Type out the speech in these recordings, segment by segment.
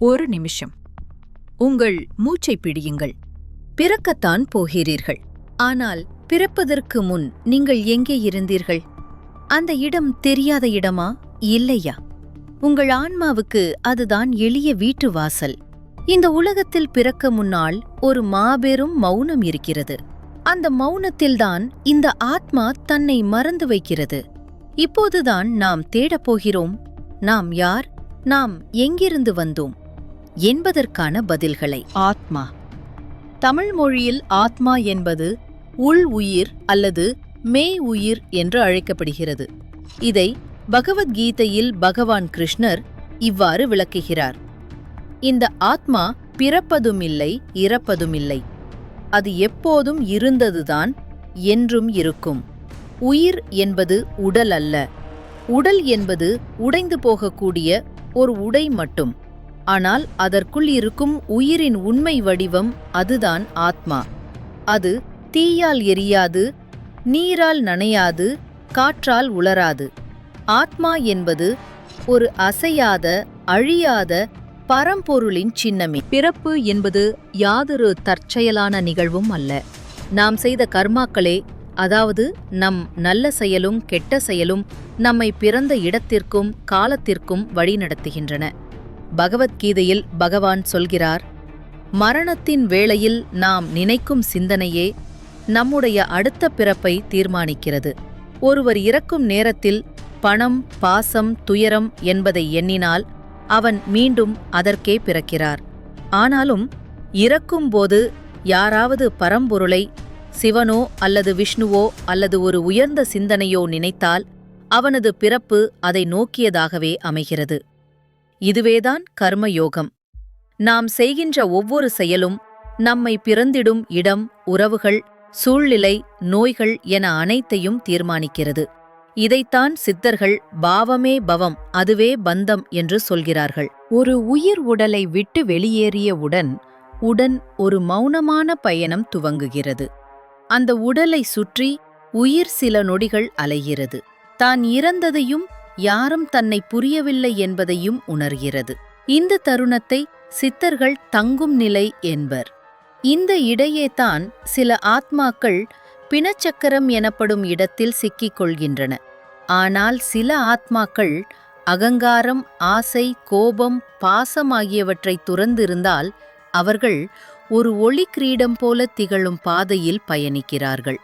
ஒரு நிமிஷம். உங்கள் மூச்சை பிடியுங்கள். பிறக்கத்தான் போகிறீர்கள். ஆனால் பிறப்பதற்கு முன் நீங்கள் எங்கே இருந்தீர்கள்? அந்த இடம் தெரியாத இடமா? இல்லையா? உங்கள் ஆன்மாவுக்கு அதுதான் எளிய வீட்டு வாசல். இந்த உலகத்தில் பிறக்க முன்னால் ஒரு மாபெரும் மௌனம் இருக்கிறது. அந்த மௌனத்தில்தான் இந்த ஆத்மா தன்னை மறந்து வைக்கிறது. இப்போதுதான் நாம் தேடப் போகிறோம். நாம் யார்? நாம் எங்கிருந்து வந்தோம்? என்பதற்கான பதில்களை. ஆத்மா. தமிழ் மொழியில் ஆத்மா என்பது உள் உயிர் அல்லது மெய் உயிர் என்று அழைக்கப்படுகிறது. இதை பகவத்கீதையில் பகவான் கிருஷ்ணர் இவ்வாறு விளக்குகிறார். இந்த ஆத்மா பிறப்பதுமில்லை இறப்பதுமில்லை. அது எப்போதும் இருந்ததுதான் என்றும் இருக்கும். உயிர் என்பது உடல் அல்ல. உடல் என்பது உடைந்து போகக்கூடிய ஒரு உடை மட்டும். ஆனால் அதற்குள் இருக்கும் உயிரின் உண்மை வடிவம் அதுதான் ஆத்மா. அது தீயால் எரியாது நீரால் நனையாது காற்றால் உலராது. ஆத்மா என்பது ஒரு அசையாத அழியாத பரம்பொருளின் சின்னமே. பிறப்பு என்பது யாதொரு தற்செயலான நிகழ்வும் அல்ல. நாம் செய்த கர்மாக்களே அதாவது நம் நல்ல செயலும் கெட்ட செயலும் நம்மை பிறந்த இடத்திற்கும் காலத்திற்கும் வழிநடத்துகின்றன. பகவத்கீதையில் பகவான் சொல்கிறார் மரணத்தின் வேளையில் நாம் நினைக்கும் சிந்தனையே நம்முடைய அடுத்த பிறப்பை தீர்மானிக்கிறது. ஒருவர் இறக்கும் நேரத்தில் பணம் பாசம் துயரம் என்பதை எண்ணினால் அவன் மீண்டும் அதற்கே பிறக்கிறார். ஆனாலும் இறக்கும்போது யாராவது பரம்பொருளை சிவனோ அல்லது விஷ்ணுவோ அல்லது ஒரு உயர்ந்த சிந்தனையோ நினைத்தால் அவனது பிறப்பு அதை நோக்கியதாகவே அமைகிறது. இதுவேதான் கர்மயோகம். நாம் செய்கின்ற ஒவ்வொரு செயலும் நம்மை பிறந்திடும் இடம் உறவுகள் சூழ்நிலை நோய்கள் என அனைத்தையும் தீர்மானிக்கிறது. இதைத்தான் சித்தர்கள் பாவமே பவம் அதுவே பந்தம் என்று சொல்கிறார்கள். ஒரு உயிர் உடலை விட்டு வெளியேறியவுடன் உடன் ஒரு மௌனமான பயணம் துவங்குகிறது. அந்த உடலை சுற்றி உயிர் சில நொடிகள் அலைகிறது. தான் இறந்ததையும் யாரும் தன்னை புரியவில்லை என்பதையும் உணர்கிறது. இந்த தருணத்தை சித்தர்கள் தங்கும் நிலை என்பர். இந்த இடையேதான் சில ஆத்மாக்கள் பிணச்சக்கரம் எனப்படும் இடத்தில் சிக்கிக் கொள்கின்றன. ஆனால் சில ஆத்மாக்கள் அகங்காரம் ஆசை கோபம் பாசம் ஆகியவற்றை துறந்திருந்தால் அவர்கள் ஒரு ஒளி கிரீடம் போல திகழும் பாதையில் பயணிக்கிறார்கள்.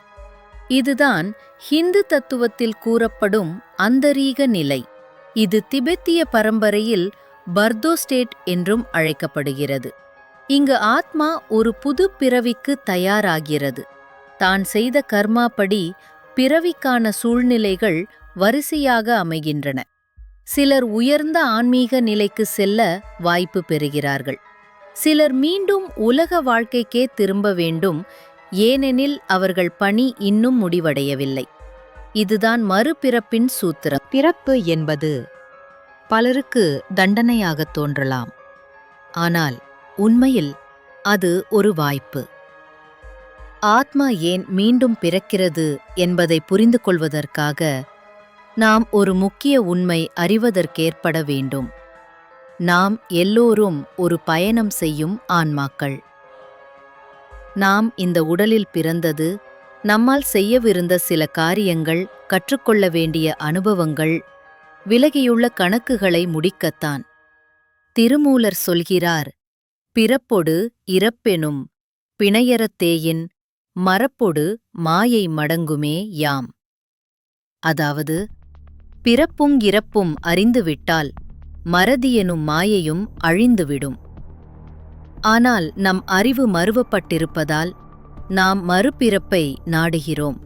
இதுதான் ஹிந்து தத்துவத்தில் கூறப்படும் அந்தரீக நிலை. இது திபெத்திய பரம்பரையில் பர்தோ ஸ்டேட் என்றும் அழைக்கப்படுகிறது. இங்கு ஆத்மா ஒரு புது பிறவிக்கு தயாராகிறது. தான் செய்த கர்மாப்படி பிறவிக்கான சூழ்நிலைகள் வரிசையாக அமைகின்றன. சிலர் உயர்ந்த ஆன்மீக நிலைக்கு செல்ல வாய்ப்பு பெறுகிறார்கள். சிலர் மீண்டும் உலக வாழ்க்கைக்கே திரும்ப வேண்டும். ஏனெனில் அவர்கள் பணி இன்னும் முடிவடையவில்லை. இதுதான் மறுபிறப்பின் சூத்திரம். பிறப்பு என்பது பலருக்கு தண்டனையாகத் தோன்றலாம். ஆனால் உண்மையில் அது ஒரு வாய்ப்பு. ஆத்மா ஏன் மீண்டும் பிறக்கிறது என்பதை புரிந்து கொள்வதற்காக நாம் ஒரு முக்கிய உண்மை அறிவதற்கேற்பட வேண்டும். நாம் எல்லோரும் ஒரு பயணம் செய்யும் ஆன்மாக்கள். நாம் இந்த உடலில் பிறந்தது நம்மால் செய்யவிருந்த சில காரியங்கள் கற்றுக்கொள்ள வேண்டிய அனுபவங்கள் விலகியுள்ள கணக்குகளை முடிக்கத்தான். திருமூலர் சொல்கிறார் பிறப்பொடு இறப்பெனும் பிணையறத்தேயின் மரப்பொடு மாயை மடங்குமே யாம். அதாவது பிறப்பும் இறப்பும் அறிந்துவிட்டால் மறதியெனும் மாயையும் அழிந்துவிடும். ஆனால் நம் அறிவு மறுவப்பட்டிருப்பதால் நாம் மறுபிறப்பை நாடுகிறோம்.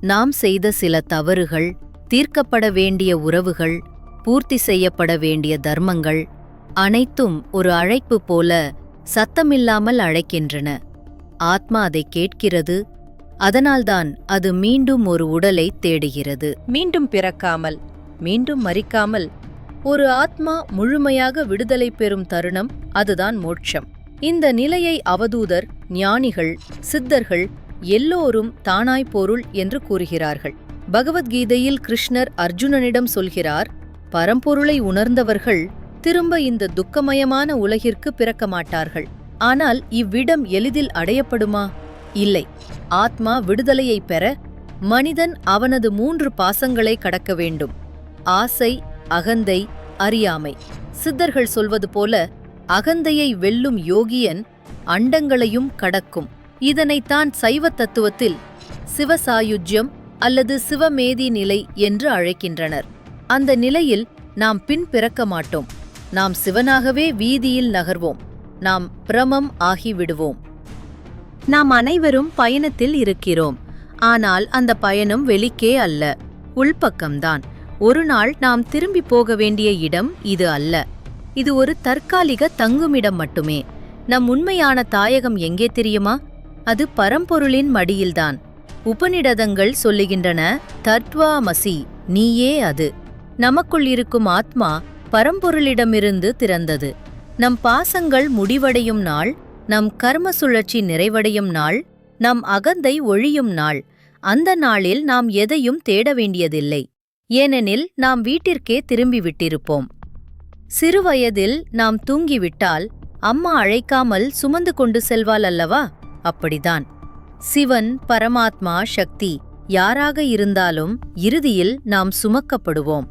நாம் செய்த சில தவறுகள் தீர்க்கப்பட வேண்டிய உறவுகள் பூர்த்தி செய்யப்பட வேண்டிய தர்மங்கள் அனைத்தும் ஒரு அழைப்பு போல சத்தமில்லாமல் அழைக்கின்றன. ஆத்மா அதை கேட்கிறது அதனால்தான் அது மீண்டும் ஒரு உடலை தேடுகிறது. மீண்டும் பிறக்காமல் மீண்டும் மறிக்காமல் ஒரு ஆத்மா முழுமையாக விடுதலை பெறும் தருணம் அதுதான் மோட்சம். இந்த நிலையை அவதூதர் ஞானிகள் சித்தர்கள் எல்லோரும் தானாய் பொருள் என்று கூறுகிறார்கள். பகவத்கீதையில் கிருஷ்ணர் அர்ஜுனனிடம் சொல்கிறார் பரம்பொருளை உணர்ந்தவர்கள் திரும்ப இந்த துக்கமயமான உலகிற்கு பிறக்க மாட்டார்கள். ஆனால் இவ்விடம் எளிதில் அடையப்படுமா? இல்லை. ஆத்மா விடுதலையை பெற மனிதன் அவனது மூன்று பாசங்களை கடக்க வேண்டும். ஆசை அகந்தை அறியாமை. சித்தர்கள் சொல்வது போல அகந்தையை வெல்லும் யோகியன் அண்டங்களையும் கடக்கும். இதனைத்தான் சைவ தத்துவத்தில் சிவசாயுஜ்யம் அல்லது சிவமேதி நிலை என்று அழைக்கின்றனர். அந்த நிலையில் நாம் பின் பிறக்க மாட்டோம். நாம் சிவனாகவே வீதியில் நகர்வோம். நாம் பிரமம் ஆகிவிடுவோம். நாம் அனைவரும் பயணத்தில் இருக்கிறோம். ஆனால் அந்த பயணம் வெளிக்கே அல்ல. உள்பக்கம்தான். ஒரு நாள் நாம் திரும்பி போக வேண்டிய இடம் இது அல்ல. இது ஒரு தற்காலிக தங்குமிடம் மட்டுமே. நம் உண்மையான தாயகம் எங்கே தெரியுமா? அது பரம்பொருளின் மடியில்தான். உபநிடதங்கள் சொல்லுகின்றன தத்வாமசி நீயே அது. நமக்குள் இருக்கும் ஆத்மா பரம்பொருளிடமிருந்து திறந்தது. நம் பாசங்கள் முடிவடையும் நாள் நம் கர்ம சுழற்சி நிறைவடையும் நாள் நம் அகந்தை ஒழியும் நாள். அந்த நாளில் நாம் எதையும் தேட வேண்டியதில்லை. ஏனெனில் நாம் வீட்டிற்கே திரும்பி விட்டிருப்போம். சிறுவயதில் நாம் தூங்கிவிட்டால் அம்மா அழைக்காமல் சுமந்து கொண்டு செல்வாள் அல்லவா? அப்படிதான் சிவன் பரமாத்மா சக்தி யாராக இருந்தாலும் இறுதியில் நாம் சுமக்கப்படுவோம்.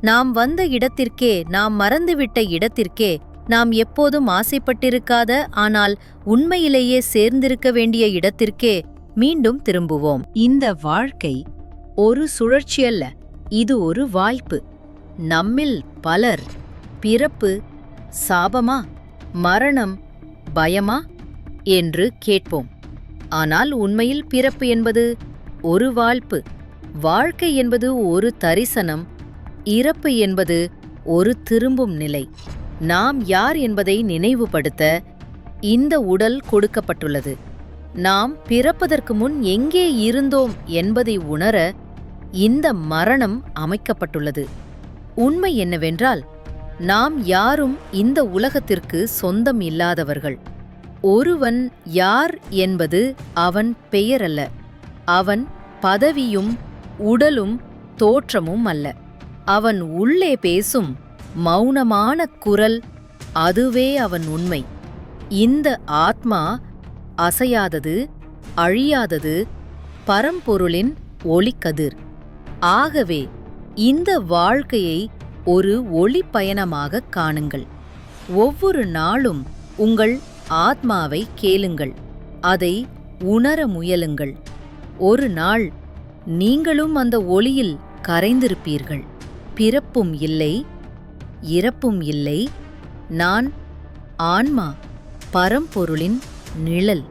நாம் வந்த இடத்திற்கே நாம் மறந்துவிட்ட இடத்திற்கே நாம் எப்போதும் ஆசைப்பட்டிருக்காத ஆனால் உண்மையிலேயே சேர்ந்திருக்க வேண்டிய இடத்திற்கே மீண்டும் திரும்புவோம். இந்த வாழ்க்கை ஒரு சுழற்சியல்ல இது ஒரு வாய்ப்பு. நம்மில் பலர் பிறப்பு சாபமா மரணம் பயமா என்று கேட்போம். ஆனால் உண்மையில் பிறப்பு என்பது ஒரு வாழ்ப்பு. வாழ்க்கை என்பது ஒரு தரிசனம். இறப்பு என்பது ஒரு திரும்பும் நிலை. நாம் யார் என்பதை நினைவுபடுத்த இந்த உடல் கொடுக்கப்பட்டுள்ளது. நாம் பிறப்பதற்கு முன் எங்கே இருந்தோம் என்பதை உணர இந்த மரணம் அமைக்கப்பட்டுள்ளது. உண்மை என்னவென்றால் நாம் யாரும் இந்த உலகத்திற்கு சொந்தம் இல்லாதவர்கள். ஒருவன் யார் என்பது அவன் பெயரல்ல. அவன் பதவியும் உடலும் தோற்றமும் அல்ல. அவன் உள்ளே பேசும் மௌனமான குரல் அதுவே அவன் உண்மை. இந்த ஆத்மா அசையாதது அழியாதது பரம்பொருளின் ஒளிக்கதிர். ஆகவே இந்த வாழ்க்கையை ஒரு ஒளி பயணமாக காணுங்கள். ஒவ்வொரு நாளும் உங்கள் ஆத்மாவை கேளுங்கள். அதை உணர முயலுங்கள். ஒரு நாள் நீங்களும் அந்த ஒளியில் கரைந்திருப்பீர்கள். பிறப்பும் இல்லை இறப்பும் இல்லை. நான் ஆன்மா பரம்பொருளின் நிழல்.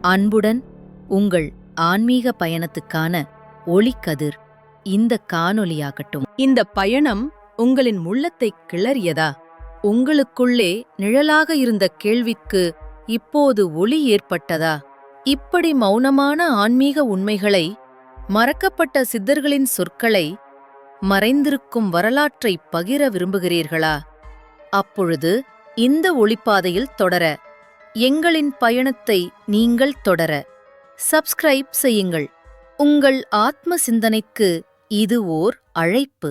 அன்புடன் உங்கள் ஆன்மீக பயணத்துக்கான ஒளிக்கதிர். இந்த காணொளியாகட்டும். இந்த பயணம் உங்களின் உள்ளத்தை கிளறியதா? உங்களுக்குள்ளே நிழலாக இருந்த கேள்விக்கு இப்போது ஒளி ஏற்பட்டதா? இப்படி மௌனமான ஆன்மீக உண்மைகளை மறக்கப்பட்ட சித்தர்களின் சொற்களை மறைந்திருக்கும் வரலாற்றை பகிர விரும்புகிறீர்களா? அப்பொழுது இந்த ஒளிப்பாதையில் தொடர எங்களின் பயணத்தை நீங்கள் தொடர சப்ஸ்கிரைப் செய்யுங்கள். உங்கள் ஆத்ம சிந்தனைக்கு இது ஓர் அழைப்பு.